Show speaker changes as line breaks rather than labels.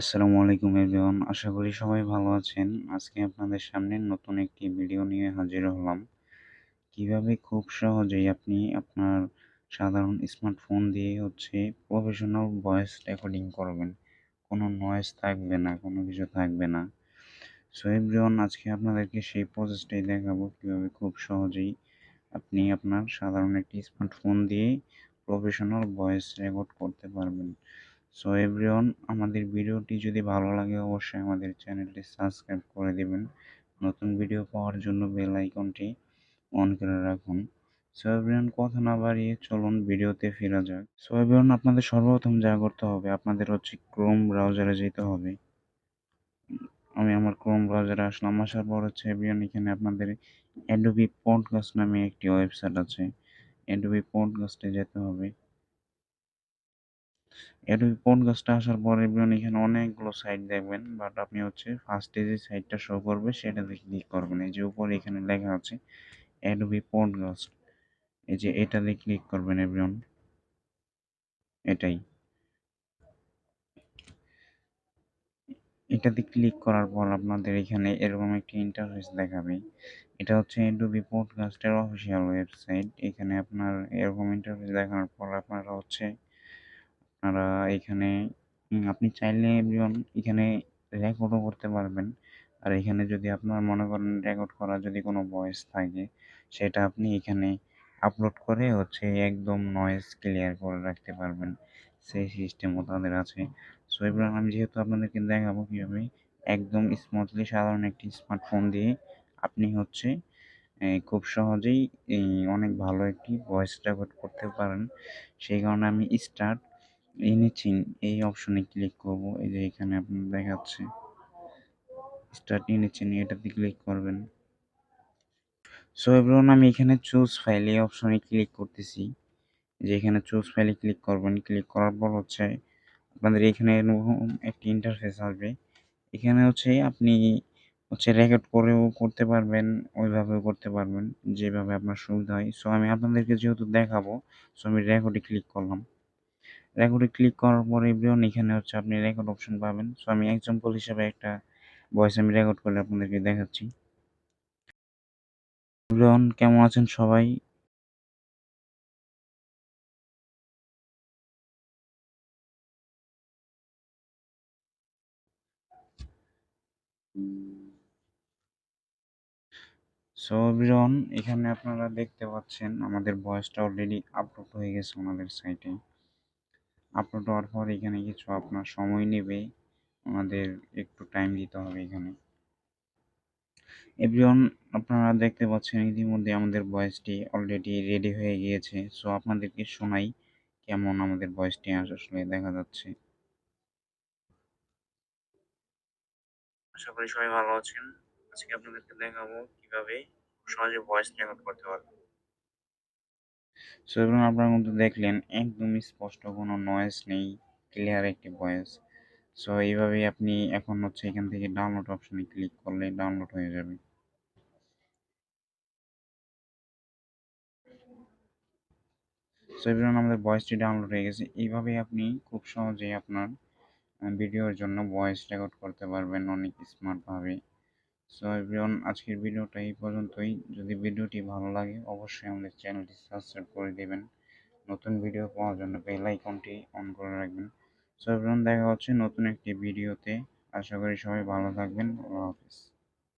আসসালামু আলাইকুম এভরিওয়ান, আশা করি সবাই ভালো আছেন। আজকে আপনাদের সামনে নতুন একটি ভিডিও নিয়ে হাজির হলাম। কীভাবে খুব সহজেই আপনি আপনার সাধারণ স্মার্টফোন দিয়ে হচ্ছে প্রফেশনাল ভয়েস রেকর্ডিং করবেন। কোনো নয়েজ থাকবে না, কোনো কিছু থাকবে না। সো এভরিওয়ান, আজকে আপনাদেরকে সেই প্রসেসটাই দেখাবো, কীভাবে খুব সহজেই আপনি আপনার সাধারণ একটি স্মার্টফোন দিয়ে প্রফেশনাল ভয়েস রেকর্ড করতে পারবেন। সো এভরিওয়ান আমাদের ভিডিওটি যদি ভালো লাগে, অবশ্যই আমাদের চ্যানেলটি সাবস্ক্রাইব করে দেবেন। নতুন ভিডিও পাওয়ার জন্য বেল আইকনটি অন করে রাখুন। সো এভরিওয়ান কথা না বাড়িয়ে চলুন ভিডিওতে ফেরা যাক। সো এভরিওয়ান আপনাদের সর্বপ্রথম যা করতে হবে, আপনাদের হচ্ছে ক্রোম ব্রাউজারে যেতে হবে। আমি আমার ক্রোম ব্রাউজারে আসলাম, আসার পর হচ্ছে এভরিওয়ান এখানে আপনাদের অ্যাডোবি পডকাস্ট নামে একটি ওয়েবসাইট আছে। অ্যাডোবি পডকাস্টে যেতে হবে। অ্যাডোবি গাছটা আসার পরে এভরিওয়ান এখানে অনেকগুলো সাইট দেখবেন বাট আপনি হচ্ছে ফার্স্টে যে সাইটটা শো করবে সেটাতে ক্লিক করবেন। এই যে উপরে এখানে লেখা আছে অ্যাডোবি পডকাস্ট এই যে এটাতে ক্লিক করবেন এভরিওয়ান এটাই। এটাতে ক্লিক করার পর আপনাদের এখানে এরকম একটি ইন্টারফেস দেখাবে। এটা হচ্ছে অ্যাডোবি পডকাস্টের অফিসিয়াল ওয়েবসাইট এখানে আপনার এরকম ইন্টারফেস দেখানোর পর আপনারা হচ্ছে আপনারা এখানে আপনি চাইলে এভরিওয়ান এখানে রেকর্ডও করতে পারবেন। আর এখানে যদি আপনার মনে করেন রেকর্ড করা যদি কোনো ভয়েস থাকে, সেটা আপনি এখানে আপলোড করে হচ্ছে একদম নয়েজ ক্লিয়ার করে রাখতে পারবেন। সেই সিস্টেমও তাদের আছে। সো এবার আমি যেহেতু আপনাদেরকে দেখাবো কীভাবে, একদম স্মুথলি সাধারণ একটি স্মার্টফোন দিয়ে আপনি হচ্ছে খুব সহজেই অনেক ভালো একটি ভয়েস রেকর্ড করতে পারেন। সেই কারণে আমি স্টার্ট ইনিচিং এই অপশনে ক্লিক করব। এই যে এখানে আপনার দেখাচ্ছে। স্টার্ট ইনিচিং এটাতে ক্লিক করবেন। সো এবার আমি এখানে চুজ ফাইল এই অপশনে ক্লিক করতেছি। যে এখানে চুজ ফাইলে ক্লিক করবেন ক্লিক করার পর হচ্ছে আপনাদের এখানে একটি ইন্টারফেস আসবে। এখানে হচ্ছে আপনি হচ্ছে রেকর্ড করেও করতে পারবেন, ওইভাবেও করতে পারবেন, যেভাবে আপনার সুবিধা হয়। সো আমি আপনাদেরকে যেহেতু দেখাবো সো আমি রেকর্ডে ক্লিক করলাম। রেকর্ডে ক্লিক করার পরে এভরিওয়ান এখানে হচ্ছে আপনি রেকর্ড অপশন পাবেন। সো আমি এক্সাম্পল হিসেবে একটা ভয়েস আমি রেকর্ড করে আপনাদেরকে দেখাচ্ছি। এভরিওয়ান কেমন আছেন সবাই? সো এভরিওয়ান এখানে আপনারা দেখতে পাচ্ছেন আমাদের ভয়েসটা অলরেডি আপলোড হয়ে গেছে আমাদের সাইটে আপলোড হওয়ার পর এখানে কিছু আপনার সময় নেবে। আমাদের একটু টাইম দিতে হবে এখানে। এভরিওয়ান আপনারা দেখতে পাচ্ছেন ইতিমধ্যে আমাদের ভয়েসটি অলরেডি রেডি হয়ে গিয়েছে। সো আপনাদেরকে শোনাই কেমন আমাদের ভয়েসটি আসলে দেখা যাচ্ছে। আশা করি সবাই ভালো আছেন। আজকে আপনাদেরকে দেখাবো কীভাবে সহজে ভয়েস রেকর্ড করতে পারবেন। সো এবং আপনারা কিন্তু দেখলেন, একদমই স্পষ্ট কোনো নয়েজ নেই ক্লিয়ার একটি ভয়েস সো এইভাবেই আপনি এখন হচ্ছে এখান থেকে ডাউনলোড অপশনে ক্লিক করলে ডাউনলোড হয়ে যাবে। সো আমাদের ভয়েসটি ডাউনলোড হয়ে গেছে। এইভাবেই আপনি খুব সহজেই আপনার ভিডিওর জন্য ভয়েস রেকর্ড করতে পারবেন অনেক স্মার্টভাবে সো এভরিওয়ান আজকের ভিডিওটা এই পর্যন্তই। যদি ভিডিওটি ভালো লাগে, অবশ্যই আমাদের চ্যানেলটি সাবস্ক্রাইব করে দেবেন। নতুন ভিডিও পাওয়ার জন্য বেল আইকনটি অন করে রাখবেন। সো এভরিওয়ান দেখা হচ্ছে নতুন একটি ভিডিওতে। আশা করি সবাই ভালো থাকবেন। আল্লাহ হাফিজ।